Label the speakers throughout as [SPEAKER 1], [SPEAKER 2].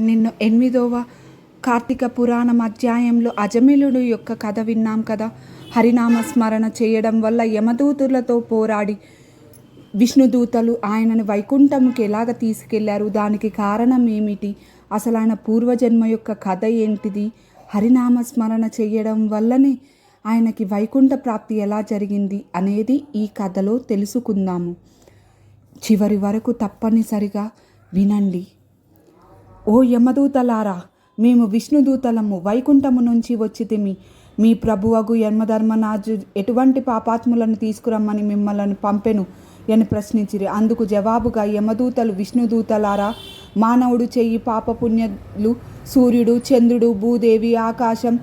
[SPEAKER 1] నిన్న ఎనిమిదవ కార్తీక పురాణం అధ్యాయంలో అజమిలుడు యొక్క కథ విన్నాం కదా. హరినామ స్మరణ చేయడం వల్ల యమదూతులతో పోరాడి విష్ణుదూతలు ఆయనను వైకుంఠముకి ఎలాగ తీసుకెళ్ళారు? దానికి కారణం ఏమిటి? అసలు ఆయన పూర్వజన్మ యొక్క కథ ఏంటిది? హరినామ స్మరణ చేయడం వల్లనే ఆయనకి వైకుంఠ ప్రాప్తి ఎలా జరిగింది అనేది ఈ కథలో తెలుసుకుందాము. చివరి వరకు తప్పనిసరిగా వినండి. ఓ యమదూతలారా మేము విష్ణుదూతలము వైకుంఠము నుంచి వచ్చితిమి మీ ప్రభువగు యమధర్మనాజు ఎటువంటి పాపాత్ములను తీసుకురమ్మని మిమ్మల్ని పంపెను అని ప్రశ్నించిరి. అందుకు జవాబుగా యమదూతలు విష్ణుదూతలారా మానవుడు చెయ్యి పాపపుణ్యలు సూర్యుడు చంద్రుడు భూదేవి ఆకాశం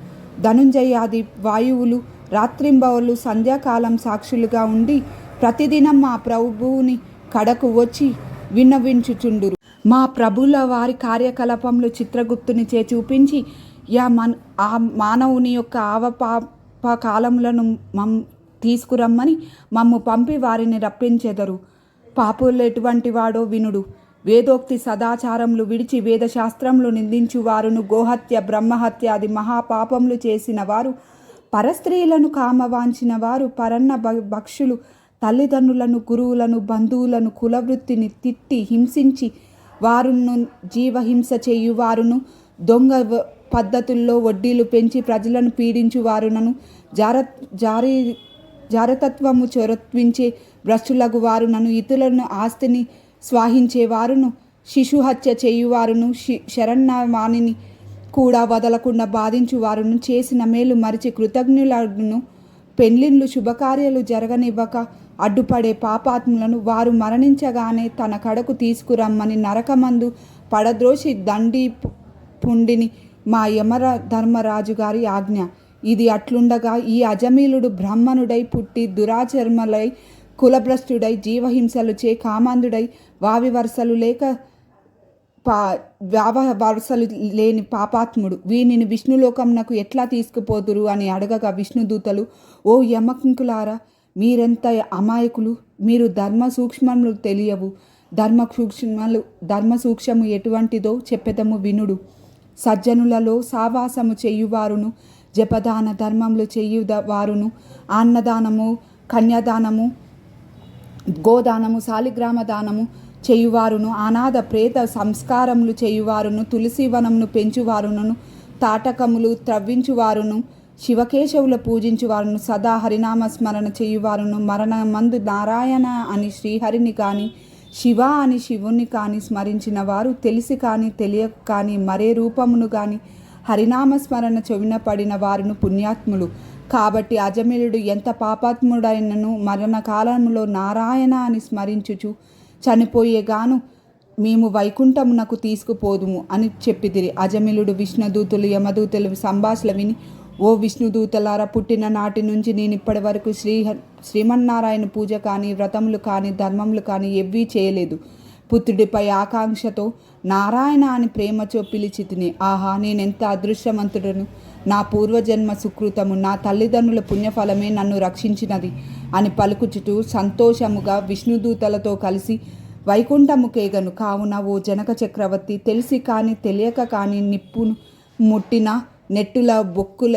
[SPEAKER 1] ధనుంజయాది వాయువులు రాత్రింబవళ్ళు సంధ్యాకాలం సాక్షులుగా ఉండి ప్రతిదినం మా ప్రభువుని కడకు వచ్చి విన్నవించుచుండురు. మా ప్రభుల వారి కార్యకలాపంలో చిత్రగుప్తుని చే చూపించి యా మన్ ఆ మానవుని యొక్క ఆవపాప కాలములను మమ్ తీసుకురమ్మని మమ్ము పంపి వారిని రప్పించెదరు. పాపులు ఎటువంటి వాడో వినుడు. వేదోక్తి సదాచారములు విడిచి వేదశాస్త్రములు నిందించు వారును గోహత్య బ్రహ్మహత్య అది మహాపాపములు చేసిన వారు పరస్త్రీలను కామవాంచిన వారు పరన్న భ- భక్షులు తల్లిదండ్రులను గురువులను బంధువులను కులవృత్తిని తిట్టి హింసించి వారును జీవహింస చేయు వారును దొంగ పద్ధతుల్లో వడ్డీలు పెంచి ప్రజలను పీడించు వారునను జార జారీ జారతత్వము చొరత్వించే భ్రష్టులకు వారునను ఇతరులను ఆస్తిని స్వాహించేవారును శిశుహత్య చేయువారును శి శరణ్యవాణిని కూడా వదలకుండా బాధించువారును చేసిన మేలు మరిచి కృతజ్ఞులను పెళ్ళిళ్ళు శుభకార్యాలు జరగనివ్వక అడ్డుపడే పాపాత్ములను వారు మరణించగానే తన కడకు తీసుకురమ్మని నరకమందు పడద్రోసి దండి పుండిని మా యమర ధర్మరాజు గారి ఆజ్ఞ. ఇది అట్లుండగా ఈ అజమీలుడు బ్రాహ్మణుడై పుట్టి దురాచర్మలై కులభ్రష్టుడై జీవహింసలు చే కామాంధుడై వావి వరుసలు లేక పా వ్యావ వరుసలు లేని పాపాత్ముడు. వీనిని విష్ణులోకంనకు ఎట్లా తీసుకుపోదురు అని అడగగా విష్ణుదూతలు ఓ యమకింకులారా మీరెంత అమాయకులు? మీరు ధర్మ సూక్ష్మములు తెలియవు. ధర్మ సూక్ష్మలు ధర్మ సూక్ష్మము ఎటువంటిదో చెప్పెదము వినుడు. సజ్జనులలో సావాసము చేయువారును జపదాన ధర్మములు చేయువారును అన్నదానము కన్యాదానము గోదానము శాలిగ్రామ దానము చేయువారును అనాథ ప్రేత సంస్కారములు చేయువారును తులసి వనమును పెంచువారును తాటకములు త్రవ్వించువారును శివకేశవుల పూజించువారును సదా హరినామ స్మరణ చేయువారును మరణమందు నారాయణ అని శ్రీహరిని కాని శివ అని శివుని కాని స్మరించిన వారు తెలిసి కాని తెలియక కాని మరే రూపమును కాని హరినామస్మరణ చెవిన పడిన వారును పుణ్యాత్ములు. కాబట్టి అజమిలుడు ఎంత పాపాత్ముడైనను మరణకాలంలో నారాయణ అని స్మరించుచు చనిపోయేగాను మేము వైకుంఠమునకు తీసుకుపోదుము అని చెప్పిదిరి అజమిలుడు విష్ణుదూతులు యమదూతులు సంభాషణ విని ఓ విష్ణుదూతలారా పుట్టిన నాటి నుంచి నేను ఇప్పటి వరకు శ్రీ శ్రీమన్నారాయణ పూజ కానీ వ్రతములు కానీ ధర్మములు కానీ ఎవ్వీ చేయలేదు. పుత్రుడిపై ఆకాంక్షతో నారాయణ అని ప్రేమచో పిలిచి తిని ఆహా నేనెంత అదృష్టవంతుడను? నా పూర్వజన్మ సుకృతము నా తల్లిదండ్రుల పుణ్యఫలమే నన్ను రక్షించినది అని పలుకుచుటూ సంతోషముగా విష్ణుదూతలతో కలిసి వైకుంఠముకేగను కావున ఓ జనక చక్రవర్తి తెలిసి కానీ తెలియక కానీ నిప్పును ముట్టిన నెట్టుల బొక్కుల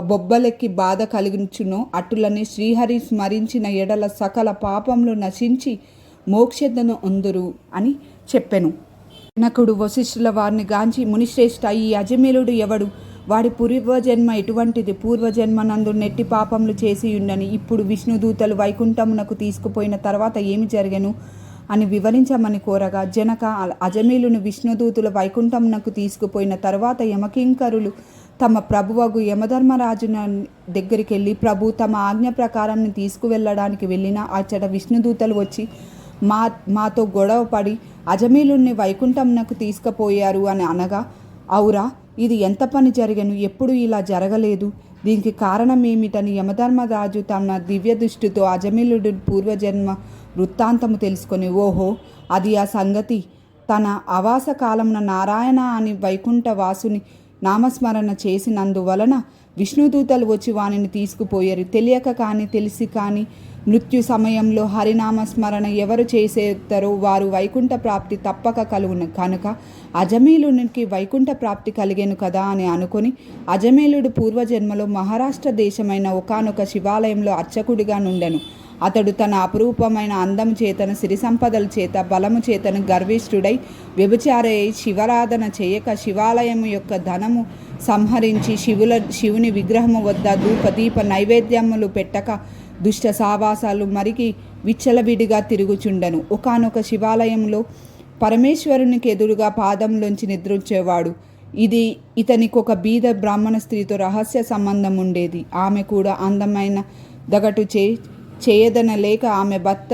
[SPEAKER 1] బొబ్బలెక్కి బాధ కలిగించును. అటులని శ్రీహరి స్మరించిన ఎడల సకల పాపములు నశించి మోక్షదను అందురు అని చెప్పెను. నకుడు వశిష్ఠుల వారిని గాంచి మునిశ్రేష్ఠ ఈ అజమేలుడు ఎవడు? వాడి పూర్వజన్మ ఎటువంటిది? పూర్వజన్మ నందు నెట్టి పాపములు చేసి ఉండని ఇప్పుడు విష్ణుదూతలు వైకుంఠమునకు తీసుకుపోయిన తర్వాత ఏమి జరిగను? అని వివరించమని కోరగా జనక అజమీలును విష్ణుదూతుల వైకుంఠమునకు తీసుకుపోయిన తర్వాత యమకింకరులు తమ ప్రభువగు యమధర్మరాజున దగ్గరికి వెళ్ళి ప్రభు తమ ఆజ్ఞ ప్రకారం తీసుకువెళ్ళడానికి వెళ్ళిన అచ్చట విష్ణుదూతలు వచ్చి మా మాతో గొడవపడి అజమీలుని అజమీలుణ్ణి వైకుంఠంనకు తీసుకుపోయారు అని అనగా అవురా ఇది ఎంత పని జరిగను? ఎప్పుడు ఇలా జరగలేదు? దీనికి కారణం ఏమిటని యమధర్మరాజు తన దివ్య దృష్టితో అజమీలుడు పూర్వజన్మ వృత్తాంతము తెలుసుకొని ఓహో అది ఆ సంగతి. తన అవాస కాలమున నారాయణ అని వైకుంఠ వాసుని నామస్మరణ చేసినందువలన విష్ణుదూతలు వచ్చి వానిని తీసుకుపోయారు. తెలియక కానీ తెలిసి కానీ మృత్యు సమయంలో హరినామస్మరణ ఎవరు చేసేస్తారో వారు వైకుంఠ ప్రాప్తి తప్పక కలుగును. కనుక అజమేలునికి వైకుంఠ ప్రాప్తి కలిగేను కదా అని అనుకొని అజమేలుడు పూర్వజన్మలో మహారాష్ట్ర దేశమైన ఒకానొక శివాలయంలో అర్చకుడిగా నుండెను. అతడు తన అపురూపమైన అందం చేతను సిరి సంపదల చేత బలము చేతను గర్విష్ఠుడై వ్యభిచారై శివరాధన చేయక శివాలయం యొక్క ధనము సంహరించి శివుల శివుని విగ్రహము వద్ద ధూప దీప నైవేద్యములు పెట్టక దుష్ట సావాసాలు మరికి విచ్చలవిడిగా తిరుగుచుండెను. ఒకానొక శివాలయంలో పరమేశ్వరునికి ఎదురుగా పాదంలోంచి నిద్రించేవాడు ఇది ఇతనికి ఒక బీద బ్రాహ్మణ స్త్రీతో రహస్య సంబంధం ఉండేది ఆమె కూడా అందమైన దగటుచే చేయదనలేక ఆమె భర్త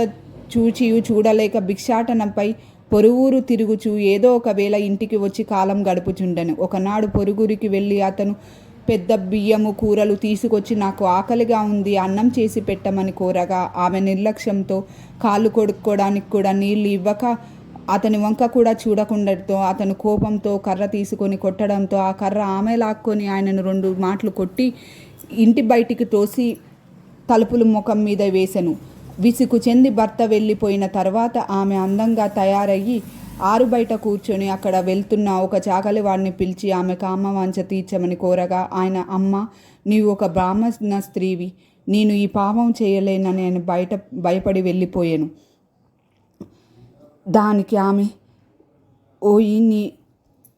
[SPEAKER 1] చూచియు చూడలేక భిక్షాటనంపై పొరుగురు తిరుగుచు ఏదో ఒకవేళ ఇంటికి వచ్చి కాలం గడుపుచుండెను. ఒకనాడు పొరుగురికి వెళ్ళి అతను పెద్ద బియ్యము కూరలు తీసుకొచ్చి నాకు ఆకలిగా ఉంది అన్నం చేసి పెట్టమని కోరగా ఆమె నిర్లక్ష్యంతో కాళ్ళు కొడుక్కోవడానికి కూడా నీళ్ళు ఇవ్వక అతని వంక కూడా చూడకుండటంతో అతను కోపంతో కర్ర తీసుకొని కొట్టడంతో ఆ కర్ర ఆమె లాక్కొని ఆయనను రెండు మాటలు కొట్టి ఇంటి బయటికి తోసి తలుపులు ముఖం మీద వేసెను. విసుగు చెంది భర్త వెళ్ళిపోయిన తర్వాత ఆమె అందంగా తయారయ్యి ఆరు బయట కూర్చొని అక్కడ వెళ్తున్న ఒక చాకలి వాడిని పిలిచి ఆమె కామవాంఛ తీర్చమని కోరగా ఆయన అమ్మ నీవు ఒక బ్రాహ్మణ స్త్రీవి నేను ఈ పాపం చేయలేనని నేను బయట భయపడి వెళ్ళిపోయాను. దానికి ఆమె ఓయి నీ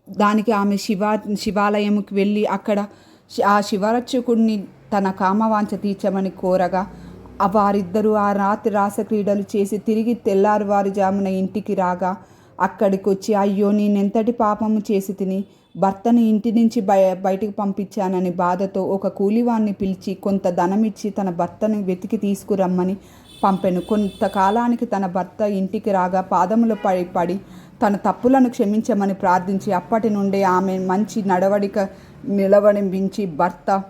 [SPEAKER 1] దానికి ఆమె శివ శివాలయంకి వెళ్ళి అక్కడ ఆ శివరక్షకుడిని తన కామవాంఛ తీర్చమని కోరగా వారిద్దరూ ఆ రాత్రి రాసక్రీడలు చేసి తిరిగి తెల్లారువారుజామున ఇంటికి రాగా అక్కడికి వచ్చి అయ్యో నేనెంతటి పాపము చేసి తిని భర్తను ఇంటి నుంచి బయ బయటకు పంపించానని బాధతో ఒక కూలివాణ్ణి పిలిచి కొంత ధనమిచ్చి తన భర్తను వెతికి తీసుకురమ్మని పంపెను. కొంతకాలానికి తన భర్త ఇంటికి రాగా పాదములు పడి పడి తన తప్పులను క్షమించమని ప్రార్థించి అప్పటి నుండి ఆమె మంచి నడవడిక నిలవడించి భర్త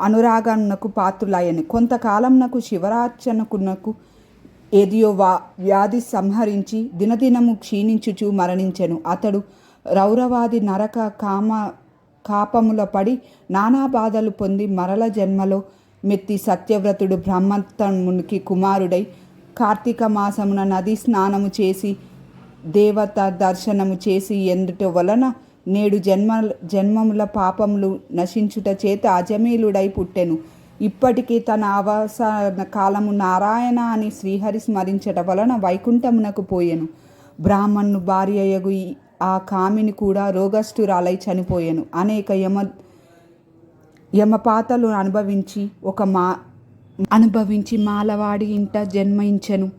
[SPEAKER 1] అనురాగమునకు పాత్రులయ్యని. కొంతకాలంనకు శివరార్చనకునకు ఏదియో వా వ్యాధి సంహరించి దినదినము క్షీణించుచు మరణించెను. అతడు రౌరవాది నరక కామ కాపముల పడి నానా బాధలు పొంది మరల జన్మలో మెత్తి సత్యవ్రతుడు బ్రహ్మత్తమునికి కుమారుడై కార్తీక మాసమున నది స్నానము చేసి దేవత దర్శనము చేసి ఎందుట వలన నేడు జన్మ జన్మముల పాపములు నశించుట చేత అజమీలుడై పుట్టెను. ఇప్పటికీ తన అవసాన కాలము నారాయణ అని శ్రీహరి స్మరించట వలన వైకుంఠమునకు పోయెను. బ్రాహ్మణ్ణు భార్యయగు ఆ కామిని కూడా రోగస్థురాలై చనిపోయాను. అనేక యమ యమపాతలు అనుభవించి ఒక మా అనుభవించి మాలవాడి ఇంట జన్మించెను.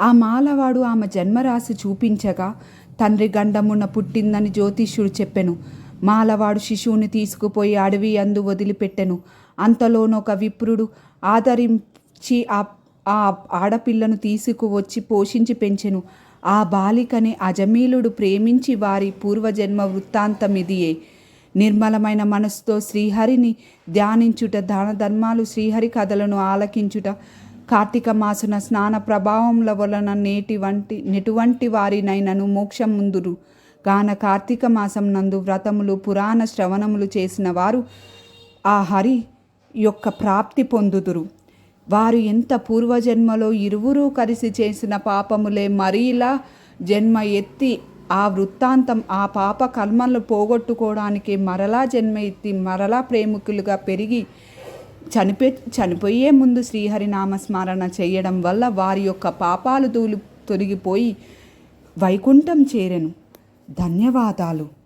[SPEAKER 1] ఆ మాలవాడు ఆమె జన్మరాశి చూపించగా తండ్రి గండమున పుట్టిందని జ్యోతిష్యుడు చెప్పెను. మాలవాడు శిశువుని తీసుకుపోయి అడవి అందు వదిలిపెట్టెను. అంతలోనొక విప్రుడు ఆదరించి ఆ ఆ ఆడపిల్లను తీసుకువచ్చి పోషించి పెంచెను. ఆ బాలికని అజమీలుడు ప్రేమించి వారి పూర్వజన్మ వృత్తాంతమిదియే. నిర్మలమైన మనసుతో శ్రీహరిని ధ్యానించుట దాన ధర్మాలు శ్రీహరి కథలను ఆలకించుట కార్తీక మాసున స్నాన ప్రభావముల వలన నేటి వంటి నెటువంటి వారినైనను మోక్షం ముందురు. గాన కార్తీక మాసం నందు వ్రతములు పురాణ శ్రవణములు చేసిన వారు ఆ హరి యొక్క ప్రాప్తి పొందుదురు. వారు ఎంత పూర్వజన్మలో ఇరువురు కలిసి చేసిన పాపములే మరీలా జన్మ ఎత్తి ఆ వృత్తాంతం ఆ పాప కర్మలు పోగొట్టుకోవడానికి మరలా జన్మ ఎత్తి మరలా ప్రేమికులుగా పెరిగి చనిపో చనిపోయే ముందు శ్రీహరి నామస్మరణ చేయడం వల్ల వారి యొక్క పాపాలు తూలు తొలగిపోయి వైకుంఠం చేరెను. ధన్యవాదాలు.